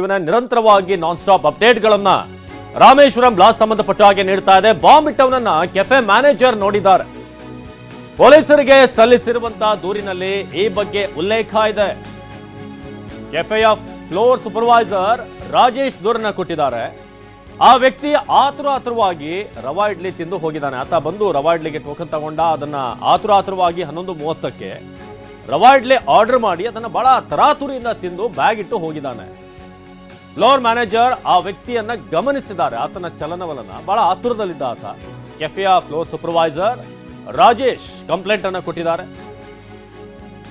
ಇವನ ನಿರಂತರವಾಗಿ non stop ಅಪ್ಡೇಟ್ಗಳನ್ನ ರಾಮೇಶ್ವರಂ ಬ್ಲಾಸ್ಟ್ ಸಂಬಂಧಪಟ್ಟ ಹಾಗೆ ನೀಡ್ತಾ ಇದೆ. ಬಾಂಬ್ ಇಟ್ಟವನನ್ನ ಕೆಫೆ ಮ್ಯಾನೇಜರ್ ನೋಡಿದ್ದಾರೆ. ಪೊಲೀಸರಿಗೆ ಸಲ್ಲಿಸಿರುವಂತಹ ದೂರಿನಲ್ಲಿ ಈ ಬಗ್ಗೆ ಉಲ್ಲೇಖ ಇದೆ. ಕೆಫೆಯ ಫ್ಲೋರ್ ಸೂಪರ್ವೈಸರ್ ರಾಜೇಶ್ ದೂರನ್ನ ಕೊಟ್ಟಿದ್ದಾರೆ. ಆ ವ್ಯಕ್ತಿ ಆತುರ ಆತುರವಾಗಿ ರವಾ ಇಡ್ಲಿ ತಿಂದು ಹೋಗಿದ್ದಾನೆ. ಆತ ಬಂದು ರವಾ ಇಡ್ಲಿಗೆ ಟೋಕನ್ ತಗೊಂಡ, ಅದನ್ನ ಆತುರ ಆತುರವಾಗಿ ಹನ್ನೊಂದು ಮೂವತ್ತಕ್ಕೆ ರವಾ ಆರ್ಡರ್ ಮಾಡಿ, ಅದನ್ನ ಬಹಳ ತರಾತುರಿಯಿಂದ ತಿಂದು ಬ್ಯಾಗ್ ಇಟ್ಟು ಹೋಗಿದ್ದಾನೆ. ಫ್ಲೋರ್ ಮ್ಯಾನೇಜರ್ ಆ ವ್ಯಕ್ತಿಯನ್ನ ಗಮನಿಸಿದ್ದಾರೆ. ಆತನ ಚಲನವಲನ ಬಹಳ ಆತುರದಲ್ಲಿದ್ದ ಆತ. ಕೆಫೆಯ ಫ್ಲೋರ್ ಸೂಪರ್ವೈಸರ್ ರಾಜೇಶ್ ಕಂಪ್ಲೇಂಟ್ ಅನ್ನು ಕೊಟ್ಟಿದ್ದಾರೆ.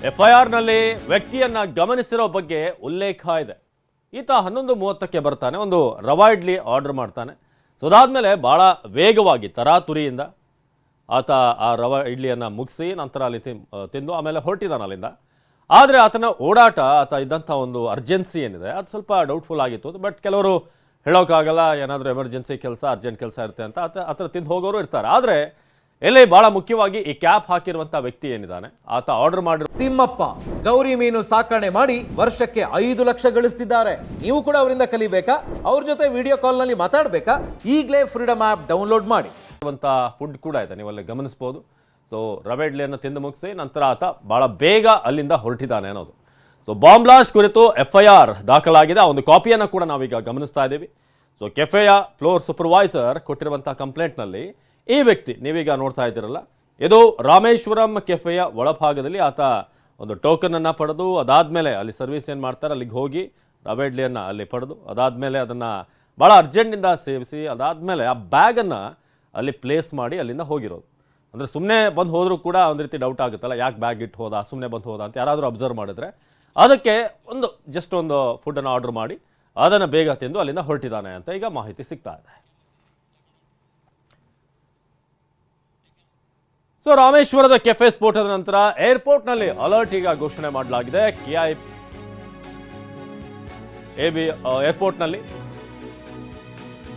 ಎಫ್ಐಆರ್ನಲ್ಲಿ ವ್ಯಕ್ತಿಯನ್ನ ಗಮನಿಸಿರೋ ಬಗ್ಗೆ ಉಲ್ಲೇಖ ಇದೆ. ಈತ ಹನ್ನೊಂದು ಮೂವತ್ತಕ್ಕೆ ಬರ್ತಾನೆ, ಒಂದು ರವಾ ಇಡ್ಲಿ ಆರ್ಡರ್ ಮಾಡ್ತಾನೆ. ಸೊ ಅದಾದ್ಮೇಲೆ ಬಹಳ ವೇಗವಾಗಿ ತರಾತುರಿಯಿಂದ ಆತ ಆ ರವಾ ಇಡ್ಲಿಯನ್ನು ಮುಗಿಸಿ ನಂತರ ಅಲ್ಲಿ ತಿಂದು ಆಮೇಲೆ ಹೊರಟಿದ್ದಾನೆ ಅಲ್ಲಿಂದ ಆದರೆ ಆತನ ಓಡಾಟ ಆತ ಇದ್ದಂಥ ಒಂದು ಅರ್ಜೆನ್ಸಿ ಏನಿದೆ ಅದು ಸ್ವಲ್ಪ ಡೌಟ್ಫುಲ್ ಆಗಿತ್ತು. ಬಟ್ ಕೆಲವರು ಹೇಳೋಕ್ಕಾಗಲ್ಲ ಏನಾದರೂ ಎಮರ್ಜೆನ್ಸಿ ಕೆಲಸ ಅರ್ಜೆಂಟ್ ಕೆಲಸ ಇರುತ್ತೆ ಅಂತ ಆತ ಆತರ ತಿಂದು ಹೋಗೋರು ಇರ್ತಾರೆ. ಆದರೆ ಎಲ್ಲಿ ಬಹಳ ಮುಖ್ಯವಾಗಿ ಈ ಕ್ಯಾಪ್ ಹಾಕಿರುವಂಥ ವ್ಯಕ್ತಿ ಏನಿದ್ದಾನೆ ಆತ ಆರ್ಡರ್ ಮಾಡಿರೋ ತಿಮ್ಮಪ್ಪ ಗೌರಿ ಮೀನು ಸಾಕಣೆ ಮಾಡಿ ವರ್ಷಕ್ಕೆ ಐದು ಲಕ್ಷ ಗಳಿಸ್ತಿದ್ದಾರೆ. ನೀವು ಕೂಡ ಅವರಿಂದ ಕಲಿಬೇಕಾ? ಅವ್ರ ಜೊತೆ ವಿಡಿಯೋ ಕಾಲ್ನಲ್ಲಿ ಮಾತಾಡಬೇಕಾ? ಈಗಲೇ ಫ್ರೀಡಮ್ ಆ್ಯಪ್ ಡೌನ್ಲೋಡ್ ಮಾಡಿ. ಫುಡ್ ಕೂಡ ಇದೆ ನೀವಲ್ಲಿ ಗಮನಿಸ್ಬೋದು. ಸೊ ರವೆ ಇಡ್ಲಿಯನ್ನು ತಿಂದು ಮುಗಿಸಿ ನಂತರ ಆತ ಭಾಳ ಬೇಗ ಅಲ್ಲಿಂದ ಹೊರಟಿದ್ದಾನೆ ಅನ್ನೋದು. ಸೊ ಬಾಂಬ್ ಬ್ಲಾಸ್ಟ್ ಕುರಿತು ಎಫ್ ಐ ಆರ್ ದಾಖಲಾಗಿದೆ. ಆ ಒಂದು ಕಾಪಿಯನ್ನು ಕೂಡ ನಾವೀಗ ಗಮನಿಸ್ತಾ ಇದ್ದೀವಿ. ಸೊ ಕೆಫೆಯ ಫ್ಲೋರ್ ಸೂಪರ್ವೈಸರ್ ಕೊಟ್ಟಿರುವಂಥ ಕಂಪ್ಲೇಂಟ್ನಲ್ಲಿ ಈ ವ್ಯಕ್ತಿ, ನೀವೀಗ ನೋಡ್ತಾ ಇದ್ದೀರಲ್ಲ, ಇದು ರಾಮೇಶ್ವರಂ ಕೆಫೆಯ ಒಳಭಾಗದಲ್ಲಿ ಆತ ಒಂದು ಟೋಕನನ್ನು ಪಡೆದು, ಅದಾದಮೇಲೆ ಅಲ್ಲಿ ಸರ್ವಿಸ್ ಏನು ಮಾಡ್ತಾರೆ, ಅಲ್ಲಿಗೆ ಹೋಗಿ ರವೆ ಇಡ್ಲಿಯನ್ನು ಅಲ್ಲಿ ಪಡೆದು, ಅದಾದಮೇಲೆ ಅದನ್ನು ಭಾಳ ಅರ್ಜೆಂಟಿಂದ ಸೇವಿಸಿ, ಅದಾದಮೇಲೆ ಆ ಬ್ಯಾಗನ್ನು ಅಲ್ಲಿ ಪ್ಲೇಸ್ ಮಾಡಿ ಅಲ್ಲಿಂದ ಹೋಗಿರೋದು. ಅಂದರೆ ಸುಮ್ಮನೆ ಬಂದು ಹೋದರೂ ಕೂಡ ಒಂದು ರೀತಿ ಡೌಟ್ ಆಗುತ್ತಲ್ಲ, ಯಾಕೆ ಬ್ಯಾಗ್ ಇಟ್ಟು ಹೋದ ಸುಮ್ಮನೆ ಬಂದು ಹೋದ ಅಂತ ಯಾರಾದರೂ ಅಬ್ಸರ್ವ್ ಮಾಡಿದ್ರೆ ಅದಕ್ಕೆ ಒಂದು ಜಸ್ಟ್ ಒಂದು ಫುಡ್ಡನ್ನು ಆರ್ಡರ್ ಮಾಡಿ, ಅದನ್ನು ಬೇಗ ತಿಂದು ಅಲ್ಲಿಂದ ಹೊರಟಿದ್ದಾನೆ ಅಂತ ಈಗ ಮಾಹಿತಿ ಸಿಗ್ತಾ ಇದೆ. ಸೊ ರಾಮೇಶ್ವರದ ಕೆಫೆ ಸ್ಫೋಟದ ನಂತರ ಏರ್ಪೋರ್ಟ್ನಲ್ಲಿ ಅಲರ್ಟ್ ಈಗ ಘೋಷಣೆ ಮಾಡಲಾಗಿದೆ. ಕೆಐ ಎ ಬಿ ಏರ್ಪೋರ್ಟ್ನಲ್ಲಿ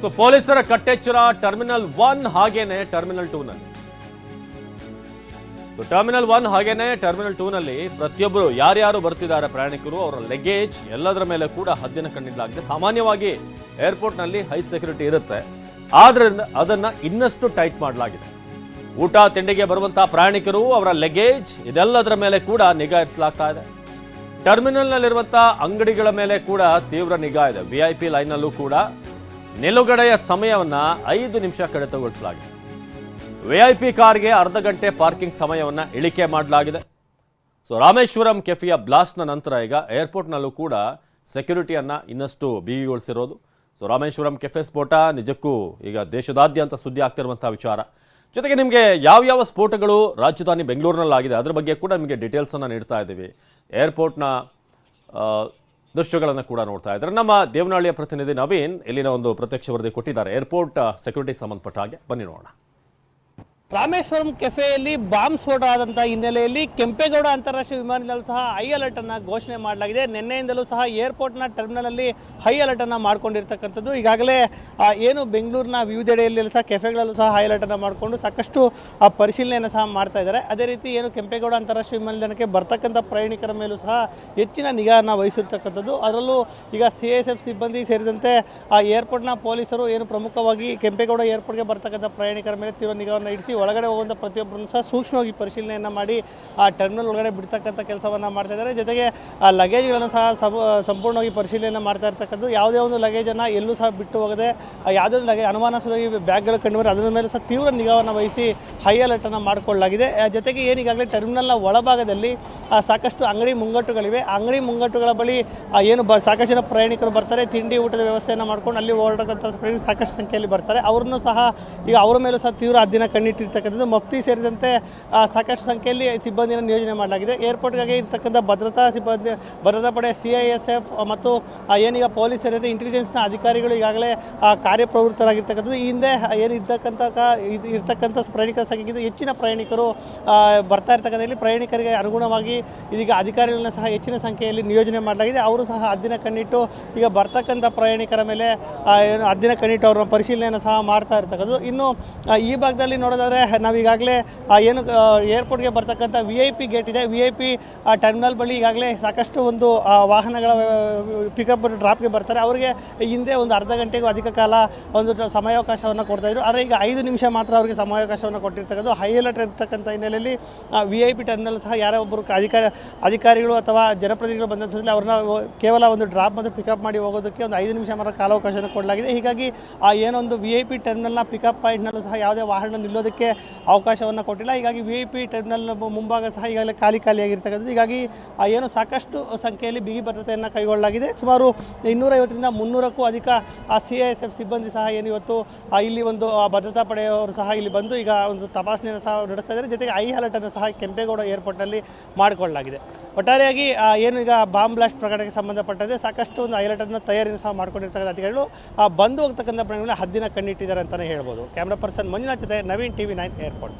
ಸೊ ಪೊಲೀಸರ ಕಟ್ಟೆಚ್ಚರ ಟರ್ಮಿನಲ್ ಒನ್ ಹಾಗೇನೆ ಟರ್ಮಿನಲ್ ಟೂನಲ್ಲಿ ಟರ್ಮಿನಲ್ ಒನ್ ಹಾಗೇನೆ ಟರ್ಮಿನಲ್ ಟೂನಲ್ಲಿ ಪ್ರತಿಯೊಬ್ಬರು ಯಾರ್ಯಾರು ಬರ್ತಿದ್ದಾರೆ ಪ್ರಯಾಣಿಕರು, ಅವರ ಲಗೇಜ್ ಎಲ್ಲದರ ಮೇಲೆ ಕೂಡ ಹದ್ದಿನ ಕಣ್ಣಿಡಲಾಗಿದೆ. ಸಾಮಾನ್ಯವಾಗಿ ಏರ್ಪೋರ್ಟ್ನಲ್ಲಿ ಹೈ ಸೆಕ್ಯೂರಿಟಿ ಇರುತ್ತೆ. ಆದ್ರಿಂದ ಅದನ್ನ ಇನ್ನಷ್ಟು ಟೈಟ್ ಮಾಡಲಾಗಿದೆ. ಊಟ ತಿಂಡಿಗೆ ಬರುವಂತಹ ಪ್ರಯಾಣಿಕರು, ಅವರ ಲಗೇಜ್ ಇದೆಲ್ಲದರ ಮೇಲೆ ಕೂಡ ನಿಗಾ ಇರಿಸಲಾಗ್ತಾ ಇದೆ. ಟರ್ಮಿನಲ್ನಲ್ಲಿರುವಂತಹ ಅಂಗಡಿಗಳ ಮೇಲೆ ಕೂಡ ತೀವ್ರ ನಿಗಾ ಇದೆ. ವಿ ಐ ಪಿ ಲೈನ್ನಲ್ಲೂ ಕೂಡ ನಿಲುಗಡೆಯ ಸಮಯವನ್ನ ಐದು ನಿಮಿಷ ಕಡಿತಗೊಳಿಸಲಾಗಿದೆ. ವಿಐಪಿ ಕಾರ್ಗೆ ಅರ್ಧ ಗಂಟೆ ಪಾರ್ಕಿಂಗ್ ಸಮಯವನ್ನು ಇಳಿಕೆ ಮಾಡಲಾಗಿದೆ. ಸೊ ರಾಮೇಶ್ವರಂ ಕೆಫಿಯ ಬ್ಲಾಸ್ಟ್ನ ನಂತರ ಈಗ ಏರ್ಪೋರ್ಟ್ನಲ್ಲೂ ಕೂಡ ಸೆಕ್ಯೂರಿಟಿಯನ್ನು ಇನ್ನಷ್ಟು ಬಿಗಿಗೊಳಿಸಿರೋದು. ಸೊ ರಾಮೇಶ್ವರಂ ಕೆಫೆ ಸ್ಫೋಟ ನಿಜಕ್ಕೂ ಈಗ ದೇಶದಾದ್ಯಂತ ಸುದ್ದಿ ಆಗ್ತಿರುವಂಥ ವಿಚಾರ. ಜೊತೆಗೆ ನಿಮಗೆ ಯಾವ ಯಾವ ಸ್ಫೋಟಗಳು ರಾಜಧಾನಿ ಬೆಂಗಳೂರಿನಲ್ಲಾಗಿದೆ, ಅದ್ರ ಬಗ್ಗೆ ಕೂಡ ನಿಮಗೆ ಡೀಟೇಲ್ಸನ್ನು ನೀಡ್ತಾ ಇದ್ದೀವಿ. ಏರ್ಪೋರ್ಟ್ನ ದೃಶ್ಯಗಳನ್ನು ಕೂಡ ನೋಡ್ತಾ ಇದ್ದಾರೆ. ನಮ್ಮ ದೇವನಹಳ್ಳಿಯ ಪ್ರತಿನಿಧಿ ನವೀನ್ ಇಲ್ಲಿನ ಒಂದು ಪ್ರತ್ಯಕ್ಷ ವರದಿ ಕೊಟ್ಟಿದ್ದಾರೆ. ಏರ್ಪೋರ್ಟ್ ಸೆಕ್ಯೂರಿಟಿ ಸಂಬಂಧಪಟ್ಟ ಹಾಗೆ ಬನ್ನಿ ನೋಡೋಣ. ರಾಮೇಶ್ವರಂ ಕೆಫೆಯಲ್ಲಿ ಬಾಂಬ್ ಸ್ಫೋಟ ಆದಂತಹ ಹಿನ್ನೆಲೆಯಲ್ಲಿ ಕೆಂಪೇಗೌಡ ಅಂತಾರಾಷ್ಟ್ರೀಯ ವಿಮಾನ ಸಹ ಹೈ ಅಲರ್ಟ್ ಅನ್ನ ಘೋಷಣೆ ಮಾಡಲಾಗಿದೆ. ನಿನ್ನೆಯಿಂದಲೂ ಸಹ ಏರ್ಪೋರ್ಟ್ನ ಟರ್ಮಿನಲ್ ಅಲ್ಲಿ ಹೈ ಅಲರ್ಟ್ ಅನ್ನ ಮಾಡ್ಕೊಂಡಿರ್ತಕ್ಕಂಥದ್ದು. ಈಗಾಗಲೇ ಏನು ಬೆಂಗಳೂರಿನ ವಿವಿಧೆಡೆಯಲ್ಲಿ ಸಹ ಕೆಫೆಗಳಲ್ಲೂ ಸಹ ಹೈ ಅಲರ್ಟ್ ಅನ್ನ ಮಾಡಿಕೊಂಡು ಸಾಕಷ್ಟು ಆ, ಪರಿಶೀಲನೆಯನ್ನು ಸಹ ಮಾಡ್ತಾ ಇದ್ದಾರೆ. ಅದೇ ರೀತಿ ಏನು ಕೆಂಪೇಗೌಡ ಅಂತಾರಾಷ್ಟ್ರೀಯ ವಿಮಾನ ನಿಲ್ದಾಣಕ್ಕೆ ಬರ್ತಕ್ಕಂಥ ಪ್ರಯಾಣಿಕರ ಮೇಲೂ ಸಹ ಹೆಚ್ಚಿನ ನಿಗಾವನ್ನು ವಹಿಸಿರ್ತಕ್ಕಂಥದ್ದು. ಅದರಲ್ಲೂ ಈಗ ಸಿ ಎಸ್ ಎಫ್ ಸಿಬ್ಬಂದಿ ಸೇರಿದಂತೆ ಆ ಏರ್ಪೋರ್ಟ್ನ ಪೊಲೀಸರು ಏನು ಪ್ರಮುಖವಾಗಿ ಕೆಂಪೇಗೌಡ ಏರ್ಪೋರ್ಟ್ಗೆ ಬರ್ತಕ್ಕಂಥ ಪ್ರಯಾಣಿಕರ ಮೇಲೆ ತೀವ್ರ ನಿಗಾವನ್ನು ಇಡಿಸಿ ಒಳಗಡೆ ಹೋಗುವಂಥ ಪ್ರತಿಯೊಬ್ಬರನ್ನು ಸಹ ಸೂಕ್ಷ್ಮವಾಗಿ ಪರಿಶೀಲನೆಯನ್ನು ಮಾಡಿ, ಆ ಟರ್ಮಿನಲ್ ಒಳಗಡೆ ಬಿಡ್ತಕ್ಕಂಥ ಕೆಲಸವನ್ನು ಮಾಡ್ತಾ ಇದ್ದಾರೆ. ಜೊತೆಗೆ, ಆ ಲಗೇಜ್ಗಳನ್ನು ಸಹ ಸಂಪೂರ್ಣವಾಗಿ ಪರಿಶೀಲನೆ ಮಾಡ್ತಾ ಇರ್ತಕ್ಕಂಥದ್ದು. ಯಾವುದೇ ಒಂದು ಲಗೇಜನ್ನು ಎಲ್ಲೂ ಸಹ ಬಿಟ್ಟು ಹೋಗದೆ ಯಾವುದೇ ಲಗೇಜ್ ಅನುಮಾನಾಸ್ಪದವಾಗಿ ಬ್ಯಾಗ್ಗಳು ಕಂಡುಬಂದರೆ ಅದರ ಮೇಲೆ ಸಹ ತೀವ್ರ ನಿಗಾವನ್ನು ವಹಿಸಿ ಹೈ ಅಲರ್ಟನ್ನು ಮಾಡಿಕೊಳ್ಳಲಾಗಿದೆ. ಜೊತೆಗೆ ಏನೀಗಾಗಲೇ ಟರ್ಮಿನಲ್ನ ಒಳಭಾಗದಲ್ಲಿ ಸಾಕಷ್ಟು ಅಂಗಡಿ ಮುಂಗಟ್ಟುಗಳಿವೆ. ಅಂಗಡಿ ಮುಂಗಟ್ಟುಗಳ ಬಳಿ ಏನು ಬ, ಸಾಕಷ್ಟು ಪ್ರಯಾಣಿಕರು ಬರ್ತಾರೆ. ತಿಂಡಿ, ಊಟದ ವ್ಯವಸ್ಥೆಯನ್ನು ಮಾಡ್ಕೊಂಡು ಅಲ್ಲಿ ಓಡಾಡಕ್ಕಂಥ ಪ್ರಯಾಣಿಕರು ಸಾಕಷ್ಟು ಸಂಖ್ಯೆಯಲ್ಲಿ ಬರ್ತಾರೆ. ಅವ್ರನ್ನೂ ಸಹ ಈಗ ಅವರ ಮೇಲೂ ಸಹ ತೀವ್ರ ಹದ್ದಿನ ಕಣ್ಣಿಟ್ಟಿರ್ತಕ್ಕಂಥದ್ದು ಮಫ್ತಿ ಸೇರಿದಂತೆ ಸಾಕಷ್ಟು ಸಂಖ್ಯೆಯಲ್ಲಿ ಸಿಬ್ಬಂದಿಯನ್ನು ನಿಯೋಜನೆ ಮಾಡಲಾಗಿದೆ. ಏರ್ಪೋರ್ಟ್ಗಾಗಿ ಇರ್ತಕ್ಕಂಥ ಭದ್ರತಾ ಸಿಬ್ಬಂದಿ, ಭದ್ರತಾ ಪಡೆ ಸಿ ಐ ಎಸ್ ಎಫ್ ಮತ್ತು ಏನೀಗ ಪೊಲೀಸ್ ಸೇರಿದಂತೆ ಇಂಟೆಲಿಜೆನ್ಸ್ನ ಅಧಿಕಾರಿಗಳು ಈಗಾಗಲೇ ಕಾರ್ಯಪ್ರವೃತ್ತರಾಗಿರ್ತಕ್ಕಂಥದ್ದು. ಈ ಹಿಂದೆ ಏನು ಇರ್ತಕ್ಕಂಥ ಪ್ರಯಾಣಿಕರ ಸಂಖ್ಯೆಗಿಂತ ಹೆಚ್ಚಿನ ಪ್ರಯಾಣಿಕರು ಬರ್ತಾ ಇರ್ತಕ್ಕಂಥ ಇಲ್ಲಿ. ಪ್ರಯಾಣಿಕರಿಗೆ ಅನುಗುಣವಾಗಿ ಇದೀಗ ಅಧಿಕಾರಿಗಳನ್ನ ಸಹ ಹೆಚ್ಚಿನ ಸಂಖ್ಯೆಯಲ್ಲಿ ನಿಯೋಜನೆ ಮಾಡಲಾಗಿದೆ. ಅವರು ಸಹ ಹದ್ದಿನ ಕಣ್ಣಿಟ್ಟು, ಈಗ ಬರ್ತಕ್ಕಂಥ ಪ್ರಯಾಣಿಕರ ಮೇಲೆ ಹದ್ದಿನ ಕಣ್ಣಿಟ್ಟು ಅವರ ಪರಿಶೀಲನೆಯನ್ನು ಸಹ ಮಾಡ್ತಾ ಇರ್ತಕ್ಕಂಥದ್ದು. ಇನ್ನು ಈ ಭಾಗದಲ್ಲಿ ನೋಡೋದಾದ್ರೆ ಜೊತೆಗೆ ನಾವೀಗಾಗಲೇ ಏನು ಏರ್ಪೋರ್ಟ್ಗೆ ಬರ್ತಕ್ಕಂಥ ವಿ ಐ ಪಿ ಗೇಟ್ ಇದೆ. ವಿ ಐ ಪಿ ಟರ್ಮಿನಲ್ ಬಳಿ ಈಗಾಗಲೇ ಸಾಕಷ್ಟು ಒಂದು ವಾಹನಗಳ ಪಿಕಪ್ ಡ್ರಾಪ್ಗೆ ಬರ್ತಾರೆ. ಅವರಿಗೆ ಹಿಂದೆ ಒಂದು ಅರ್ಧ ಗಂಟೆಗೂ ಅಧಿಕ ಕಾಲ ಒಂದು ಸಮಯಾವಕಾಶವನ್ನು ಕೊಡ್ತಾ ಇದ್ರು. ಆದರೆ ಈಗ ಐದು ನಿಮಿಷ ಮಾತ್ರ ಅವರಿಗೆ ಸಮಯಾವಕಾಶವನ್ನು ಕೊಟ್ಟಿರ್ತಕ್ಕಂಥ, ಹೈ ಅಲರ್ಟ್ ಇರ್ತಕ್ಕಂಥ ಹಿನ್ನೆಲೆಯಲ್ಲಿ ವಿ ಐ ಪಿ ಟರ್ಮಿನಲ್ ಸಹ ಯಾರೋ ಒಬ್ಬರು ಅಧಿಕಾರಿ, ಅಧಿಕಾರಿಗಳು ಅಥವಾ ಜನಪ್ರತಿನಿಧಿಗಳು ಬಂದ ಸಂದರ್ಭದಲ್ಲಿ ಅವ್ರನ್ನ ಕೇವಲ ಒಂದು ಡ್ರಾಪ್ ಮತ್ತು ಪಿಕಪ್ ಮಾಡಿ ಹೋಗೋದಕ್ಕೆ ಒಂದು ಐದು ನಿಮಿಷ ಮಾತ್ರ ಕಾಲಾವಕಾಶವನ್ನು ಕೊಡಲಾಗಿದೆ. ಹೀಗಾಗಿ, ಆ ಏನೊಂದು ವಿ ಐ ಪಿ ಟರ್ಮಿನಲ್ನ ಪಿಕಪ್ ಪಾಯಿಂಟ್ನಲ್ಲೂ ಸಹ ಯಾವುದೇ ವಾಹನ ನಿಲ್ಲೋದಕ್ಕೆ ಅವಕಾಶವನ್ನು ಕೊಟ್ಟಿಲ್ಲ. ಹೀಗಾಗಿ ವಿ ಐ ಪಿ ಟರ್ಮಿನಲ್ ಮುಂಭಾಗ ಸಹ ಈಗಾಗಲೇ ಖಾಲಿ ಖಾಲಿಯಾಗಿರ್ತಕ್ಕಂಥದ್ದು ಹೀಗಾಗಿ ಏನು ಸಾಕಷ್ಟು ಸಂಖ್ಯೆಯಲ್ಲಿ ಬಿಗಿ ಭದ್ರತೆಯನ್ನು ಕೈಗೊಳ್ಳಲಾಗಿದೆ. ಸುಮಾರು ಇನ್ನೂರೈವತ್ತರಿಂದ ಮುನ್ನೂರಕ್ಕೂ ಅಧಿಕ ಸಿ ಐ ಎಸ್ ಎಫ್ ಸಿಬ್ಬಂದಿ ಸಹ ಏನು ಇವತ್ತು ಇಲ್ಲಿ ಒಂದು ಭದ್ರತಾ ಪಡೆಯವರು ಸಹ ಇಲ್ಲಿ ಬಂದು ಈಗ ಒಂದು ತಪಾಸಣೆಯನ್ನು ಸಹ ನಡೆಸ್ತಾ ಇದ್ದಾರೆ. ಜೊತೆಗೆ ಐ ಅಲರ್ಟನ್ನು ಸಹ ಕೆಂಪೇಗೌಡ ಏರ್ಪೋರ್ಟ್ನಲ್ಲಿ ಮಾಡಿಕೊಳ್ಳಲಾಗಿದೆ. ಒಟ್ಟಾರೆಯಾಗಿ ಏನು ಈಗ ಬಾಂಬ್ ಬ್ಲಾಸ್ಟ್ ಪ್ರಕರಣಕ್ಕೆ ಸಂಬಂಧಪಟ್ಟಂತೆ ಸಾಕಷ್ಟು ಒಂದು ಅಲರ್ಟನ್ನು ತಯಾರಿಯನ್ನು ಸಹ ಮಾಡಿಕೊಂಡಿರ್ತಕ್ಕಂಥ ಅಧಿಕಾರಿಗಳು ಬಂದು ಹೋಗ್ತಕ್ಕಂಥ ಪ್ರಾಣಿಗಳನ್ನ ಹದ್ದಿನ ಕಣ್ಣಿಟ್ಟಿದ್ದಾರೆ ಅಂತಲೇ ಹೇಳ್ಬೋದು. ಕ್ಯಾಮ್ರಾ ಪರ್ಸನ್ ಮಂಜುನಾಥ್ ಜೊತೆ ನವೀನ್ ಟಿವಿ ನೈನ್ ಏರ್ಪೋರ್ಟ್